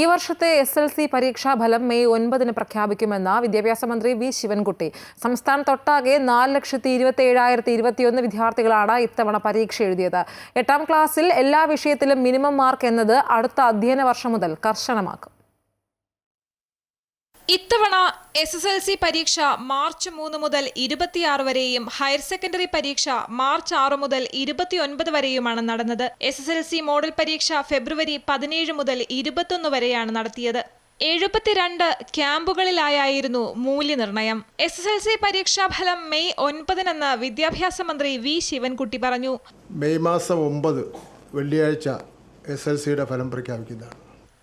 ഈ വർഷത്തെ S L C പരീക്ഷാഫലം മെയ് ഒൻപതിന് പ്രഖ്യാപിക്കുമെന്ന് വിദ്യാഭ്യാസ മന്ത്രി വി ശിവൻകുട്ടി. സംസ്ഥാനത്തൊട്ടാകെ നാല് ലക്ഷത്തി ഇരുപത്തി ഏഴായിരത്തി ഇരുപത്തിയൊന്ന് വിദ്യാർത്ഥികളാണ് ഇത്തവണ പരീക്ഷ എഴുതിയത്. എട്ടാം ക്ലാസ്സിൽ എല്ലാ വിഷയത്തിലും മിനിമം മാർക്ക് എന്നത് അടുത്ത അധ്യയന വർഷം മുതൽ കർശനമാക്കും. ഇത്തവണ എസ് എസ് എൽ സി പരീക്ഷ മാർച്ച് മൂന്ന് മുതൽ ഇരുപത്തിയാറ് വരെയും ഹയർ സെക്കൻഡറി പരീക്ഷ മാർച്ച് ആറ് മുതൽ ഇരുപത്തിയൊൻപത് വരെയുമാണ് നടന്നത്. S S L C model പരീക്ഷ ഫെബ്രുവരി പതിനേഴ് മുതൽ ഇരുപത്തൊന്ന് വരെയാണ് നടത്തിയത്. എഴുപത്തിരണ്ട് ക്യാമ്പുകളിലായിരുന്നു മൂല്യനിർണയം എസ് എസ് എൽ സി പരീക്ഷാഫലം മെയ് ഒൻപതിനെന്ന് വിദ്യാഭ്യാസ മന്ത്രി വി ശിവൻകുട്ടി പറഞ്ഞു. മെയ് മാസം ഒമ്പത് വെള്ളിയാഴ്ച എസ് എൽ സിയുടെ ഫലം പ്രഖ്യാപിക്കുന്നതാണ്.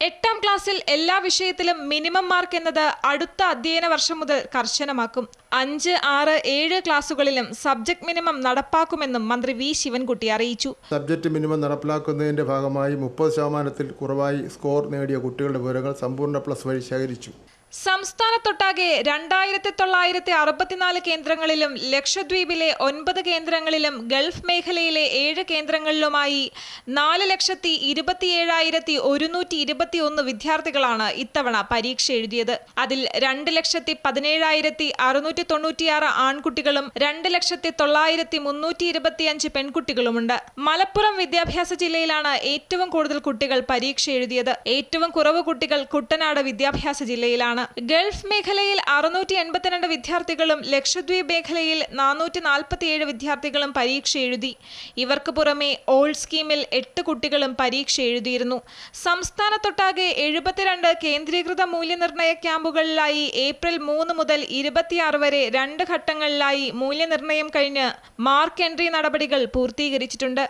എട്ടാം ക്ലാസ്സിൽ എല്ലാ വിഷയത്തിലും മിനിമം മാർക്ക് എന്നത് അടുത്ത അധ്യയന വർഷം മുതൽ കർശനമാക്കും. അഞ്ച് ആറ് ഏഴ് ക്ലാസ്സുകളിലും സബ്ജക്ട് മിനിമം നടപ്പാക്കുമെന്നും മന്ത്രി വി. ശിവൻകുട്ടി അറിയിച്ചു. സബ്ജക്ട് മിനിമം നടപ്പിലാക്കുന്നതിന്റെ ഭാഗമായി മുപ്പത് ശതമാനത്തിൽ കുറവായി സ്കോർ നേടിയ കുട്ടികളുടെ വിവരങ്ങൾ സമ്പൂർണ പ്ലസ് വഴി ശേഖരിച്ചു. സംസ്ഥാനത്തൊട്ടാകെ രണ്ടായിരത്തി തൊള്ളായിരത്തി അറുപത്തിനാല് കേന്ദ്രങ്ങളിലും ലക്ഷദ്വീപിലെ ഒൻപത് കേന്ദ്രങ്ങളിലും ഗൾഫ് മേഖലയിലെ ഏഴ് കേന്ദ്രങ്ങളിലുമായി നാല് ലക്ഷത്തി ഇരുപത്തിയേഴായിരത്തി ഒരുന്നൂറ്റി ഇരുപത്തി ഒന്ന് വിദ്യാർത്ഥികളാണ് ഇത്തവണ പരീക്ഷ എഴുതിയത്. അതിൽ രണ്ട് ലക്ഷത്തി പതിനേഴായിരത്തി അറുന്നൂറ്റി തൊണ്ണൂറ്റിയാറ് ആൺകുട്ടികളും രണ്ട് ലക്ഷത്തി തൊള്ളായിരത്തി മുന്നൂറ്റി ഇരുപത്തിയഞ്ച് പെൺകുട്ടികളുമുണ്ട്. മലപ്പുറം വിദ്യാഭ്യാസ ജില്ലയിലാണ് ഏറ്റവും കൂടുതൽ കുട്ടികൾ പരീക്ഷ എഴുതിയത്. ഏറ്റവും കുറവ് കുട്ടികൾ കുട്ടനാട് വിദ്യാഭ്യാസ ജില്ലയിലാണ്. ഗൾഫ് മേഖലയിൽ അറുന്നൂറ്റി എൺപത്തിരണ്ട് വിദ്യാർത്ഥികളും ലക്ഷദ്വീപ് മേഖലയിൽ നാനൂറ്റി നാൽപ്പത്തിയേഴ് വിദ്യാർത്ഥികളും പരീക്ഷ എഴുതി. ഇവർക്ക് പുറമെ ഓൾഡ് സ്കീമിൽ എട്ട് കുട്ടികളും പരീക്ഷ എഴുതിയിരുന്നു. സംസ്ഥാനത്തൊട്ടാകെ എഴുപത്തിരണ്ട് കേന്ദ്രീകൃത മൂല്യനിർണയ ക്യാമ്പുകളിലായി ഏപ്രിൽ മൂന്ന് മുതൽ ഇരുപത്തിയാറ് വരെ രണ്ട് ഘട്ടങ്ങളിലായി മൂല്യനിർണയം കഴിഞ്ഞ് മാർക്ക് എൻട്രി നടപടികൾ പൂർത്തീകരിച്ചിട്ടുണ്ട്.